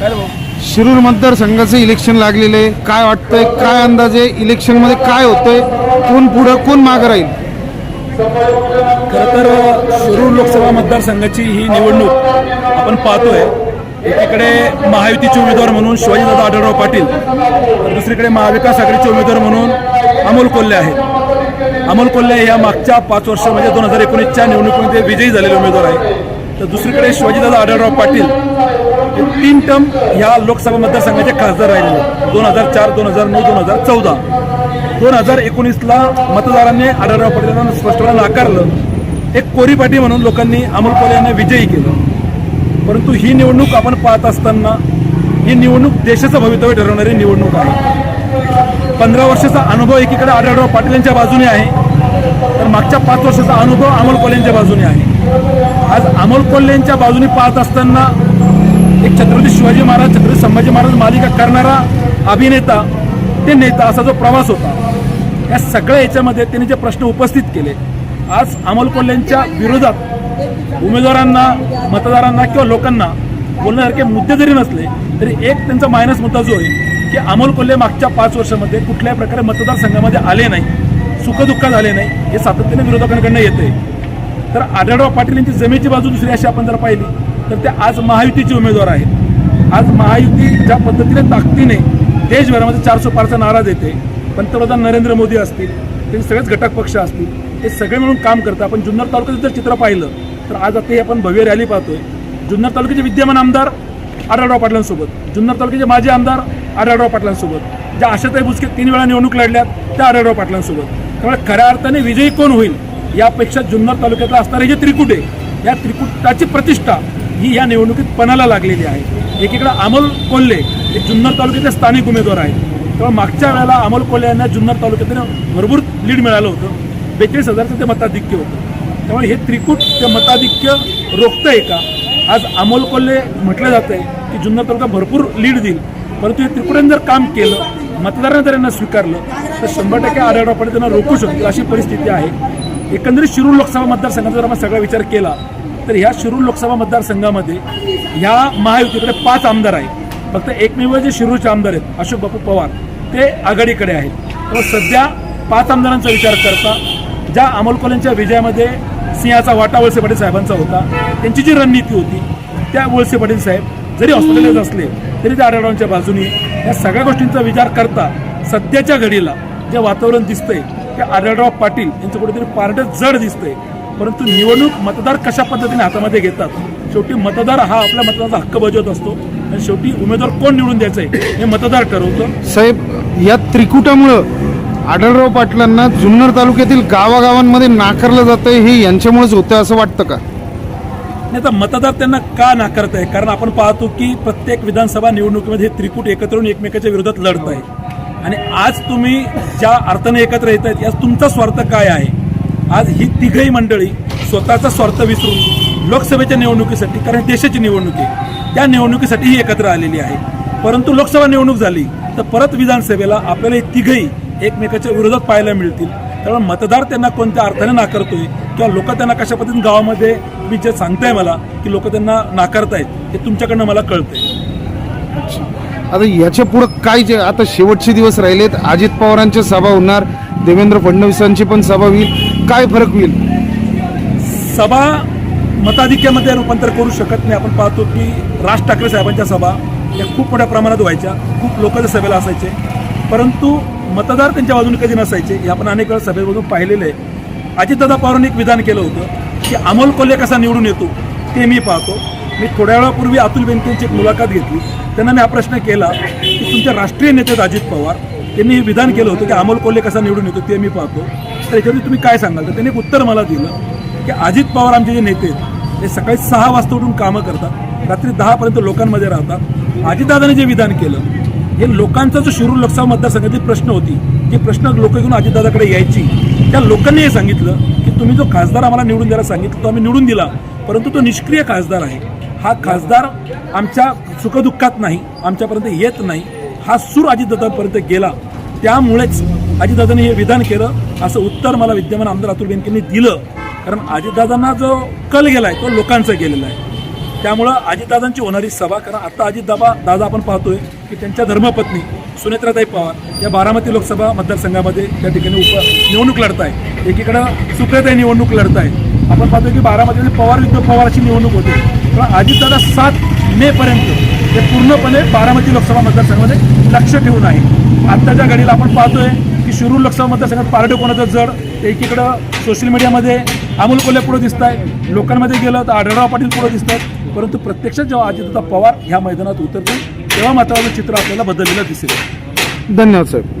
शिरूर मतदारसंघाचं इलेक्शन लागलेलं. आहे काय वाटतंय? काय अंदाजे इलेक्शनमध्ये काय होतंय? कोण पुढं कोण मागं राहील? खरं तर शिरूर लोकसभा मतदारसंघाची ही निवडणूक आपण पाहतोय. एकीकडे महायुतीचे उमेदवार म्हणून शिवाजीदादा आढळराव पाटील तर दुसरीकडे महाविकास आघाडीचे उमेदवार म्हणून अमोल कोल्हे आहेत. अमोल कोल्हे या मागच्या पाच वर्ष म्हणजे दोन हजार एकोणीसच्या निवडणुकीमध्ये विजयी झालेले उमेदवार आहेत. तर दुसरीकडे शिवाजीदादा आढळराव पाटील तीन टर्म ह्या लोकसभा मतदारसंघाचे खासदार राहिलेले दोन हजार चार दोन हजार नऊ दोन हजार चौदा. दोन हजार एकोणीसला मतदारांनी आढळराव पाटील स्पष्टपणे नाकारलं. एक कोरीपाटी म्हणून लोकांनी अमोल कोल्हे यांना विजयी केलं. परंतु ही निवडणूक आपण पाहत असताना ही निवडणूक देशाचं भवितव्य ठरवणारी निवडणूक आहे. पंधरा वर्षाचा अनुभव एकीकडे आढळराव पाटील यांच्या बाजूने आहे. तर मागच्या पाच वर्षाचा अनुभव अमोल कोल्हे यांच्या बाजूने आहे. आज अमोल बाजूने पाहत असताना एक छत्रपती शिवाजी महाराज छत्रपती संभाजी महाराज मालिका करणारा अभिनेता ते नेता असा जो प्रवास होता या सगळ्या याच्यामध्ये त्यांनी जे प्रश्न उपस्थित केले. आज अमोल कोल्हेंच्या विरोधात उमेदवारांना मतदारांना किंवा लोकांना बोलण्यासारखे मुद्दे जरी नसले तरी एक त्यांचा मायनस मुद्दा जो आहे की अमोल कोल्हे मागच्या पाच वर्षामध्ये कुठल्याही प्रकारे मतदारसंघामध्ये आले नाही सुखदुःख झाले नाही हे सातत्याने विरोधकांकडनं येते तर आढळराव पाटील यांची जमेची बाजू दुसरी अशी आपण जर पाहिली तर ते आज महायुतीचे उमेदवार आहेत. आज महायुती ज्या पद्धतीने ताकदीने देशभरामध्ये चारशे पारचा नारा देते पंतप्रधान नरेंद्र मोदी असतील ते सगळेच घटक पक्ष असतील हे सगळे मिळून काम करतात. आपण जुन्नर तालुक्याचं जर चित्र पाहिलं तर आज आता हे आपण भव्य रॅली पाहतोय. जुन्नर तालुक्याचे विद्यमान आमदार आढळराव पाटलांसोबत जुन्नर तालुक्याचे माजी आमदार आढळराव पाटलांसोबत ज्या आशाताई बुचके तीन वेळा निवडणूक लढल्यात त्या आढळराव पाटलांसोबत. त्यामुळे खऱ्या अर्थाने विजयी कोण होईल? यापेक्षा जुन्नर तालुक्यातला असणारे जे त्रिकुट आहे या त्रिकुटाची प्रतिष्ठा ही या निवडणुकीत पणाला लागलेली आहे. एकीकडे अमोल कोल्हे हे जुन्नर तालुक्यातले स्थानिक उमेदवार आहेत. तेव्हा मागच्या वेळेला अमोल कोल्हे यांना जुन्नर तालुक्यातून भरपूर लीड मिळालं होतं. बेचाळीस हजारचं ते मताधिक्य होतं. त्यामुळे हे त्रिकूट ते मताधिक्य रोखतंय का? आज अमोल कोल्हे म्हटलं जात आहे की जुन्नर तालुका भरपूर लीड देईल. परंतु हे त्रिकुटाने जर काम केलं मतदारांना जर यांना स्वीकारलं तर शंभर टक्के आढळराव त्यांना रोखू शकतील अशी परिस्थिती आहे. एकंदरीत शिरूर लोकसभा मतदारसंघाचा जर आपण सगळा विचार केला तर ह्या शिरूर लोकसभा मतदारसंघामध्ये ह्या महायुतीकडे पाच आमदार आहेत. फक्त एकमेव जे शिरूरचे आमदार आहेत अशोक बापू पवार ते आघाडीकडे आहेत. तर सध्या पाच आमदारांचा विचार करता ज्या अमोलकोलेंच्या विजयामध्ये सिंहाचा वाटा वळसे पाटील साहेबांचा होता त्यांची जी रणनीती होती त्या वळसे पाटील साहेब जरी हॉस्पिटलाइज असले तरी त्या आढावांच्या बाजूने या सगळ्या गोष्टींचा विचार करता सध्याच्या घडीला जे वातावरण दिसतंय ते आढळराव पाटील यांचं कुठेतरी पारडं जड दिसतंय. परंतु निवडणूक मतदार कशा पद्धतीने हातामध्ये घेतात? शेवटी मतदार हा आपल्या मतदाराचा हक्क बजावत असतो. आणि शेवटी उमेदवार कोण निवडून द्यायचंय हे मतदार ठरवतं. साहेब या त्रिकुटामुळं आढळराव पाटलांना जुन्नर तालुक्यातील गावागावांमध्ये नाकारलं जातंय हे यांच्यामुळेच होतं असं वाटतं का? नाही तर मतदार त्यांना का नाकारत आहे कारण आपण पाहतो की प्रत्येक विधानसभा निवडणुकीमध्ये हे त्रिकूट एकत्र येऊन एकमेकाच्या विरोधात लढत आहे आणि आज तुम्ही ज्या अर्थाने एकत्र येत आहेत यात तुमचा स्वार्थ काय आहे? आज ही तिघही मंडळी स्वतःचा स्वार्थ विसरून लोकसभेच्या निवडणुकीसाठी कारण देशाची निवडणूक आहे त्या निवडणुकीसाठी ही एकत्र आलेली आहे. परंतु लोकसभा निवडणूक झाली तर परत विधानसभेला आपल्याला हे तिघही एकमेकाच्या विरोधात पाहायला मिळतील. त्यामुळे मतदार त्यांना कोणत्या अर्थाने नाकारतोय किंवा लोक त्यांना कशा पद्धतीने गावामध्ये तुम्ही जे सांगताय मला की लोक त्यांना नाकारतायत हे तुमच्याकडनं मला कळतंय. आता याच्या पुढं काय जे आता शेवटचे दिवस राहिलेत. अजित पवारांच्या सभा होणार. देवेंद्र फडणवीसांची पण सभा होईल. काय फरक होईल? सभा मताधिक्यामध्ये रूपांतर करू शकत नाही. आपण पाहतो की राज ठाकरे साहेबांच्या सभा या खूप मोठ्या प्रमाणात व्हायच्या. खूप लोक सभेला असायचे. परंतु मतदार त्यांच्या बाजूने कधी नसायचे हे आपण अनेक वेळा सभेमधून पाहिलेलं आहे. अजितदादा पवारांनी एक विधान केलं होतं की अमोल कोल्हे कसा निवडून येतो ते मी पाहतो. मी थोड्या वेळापूर्वी अतुल बेनकेंची एक मुलाखत घेतली. त्यांना मी हा प्रश्न केला की तुमचे राष्ट्रीय नेते अजित पवार. त्यांनी हे विधान केलं होतं की अमोल कोल्हे कसा निवडून येतो ते मी पाहतो. तर याच्यावरती तुम्ही काय सांगाल? तर त्यांनी एक उत्तर मला दिलं की अजित पवार आमचे जे नेते आहेत ते सकाळी सहा वाजता उठून कामं करतात रात्री दहापर्यंत लोकांमध्ये राहतात. अजितदादाने जे विधान केलं हे लोकांचा जो शिरूर लोकसभा मतदारसंघातील प्रश्न होती जे प्रश्न लोक घेऊन अजितदादाकडे यायची त्या लोकांनी हे सांगितलं की तुम्ही जो खासदार आम्हाला निवडून द्यायला सांगितलं तो आम्ही निवडून दिला परंतु तो निष्क्रिय खासदार आहे. हा खासदार आमच्या सुखदुःखात नाही आमच्यापर्यंत येत नाही. हा सूर अजितदादांपर्यंत गेला. त्यामुळेच अजितदादांनी हे विधान केलं असं उत्तर मला विद्यमान आमदार अतुल बेनकेंनी दिलं. कारण अजितदादांना जो कल गेला आहे तो लोकांचा गेलेला आहे. त्यामुळं अजितदादांची होणारी सभा कारण आता अजितदाबा दादा आपण पाहतोय की त्यांच्या धर्मपत्नी सुनेत्राताई पवार या बारामती लोकसभा मतदारसंघामध्ये त्या ठिकाणी उप निवडणूक लढत आहे एकीकडं सुप्रियाताई निवडणूक लढत आहे आपण पाहतोय की बारामतीमध्ये पवार विरुद्ध पवारची निवडणूक होते. पण अजितदादा सात मे पर्यंत हे पूर्णपणे बारामती लोकसभा मतदारसंघामध्ये लक्ष ठेवून आहे. आत्ताच्या घडीला आपण पाहतोय की शिरूर लोकसभा मतदारसंघात पारडे कोणाचं जड एकीकडं सोशल मीडियामध्ये अमोल कोल्हे पुढे दिसत आहे लोकांमध्ये गेलं तर आढळराव पाटील पुढे दिसत आहेत परंतु प्रत्यक्षात जेव्हा अजितदा पवार ह्या मैदानात उतरतील तेव्हा मात्र चित्र आपल्याला बदललेलं दिसेल. धन्यवाद साहेब.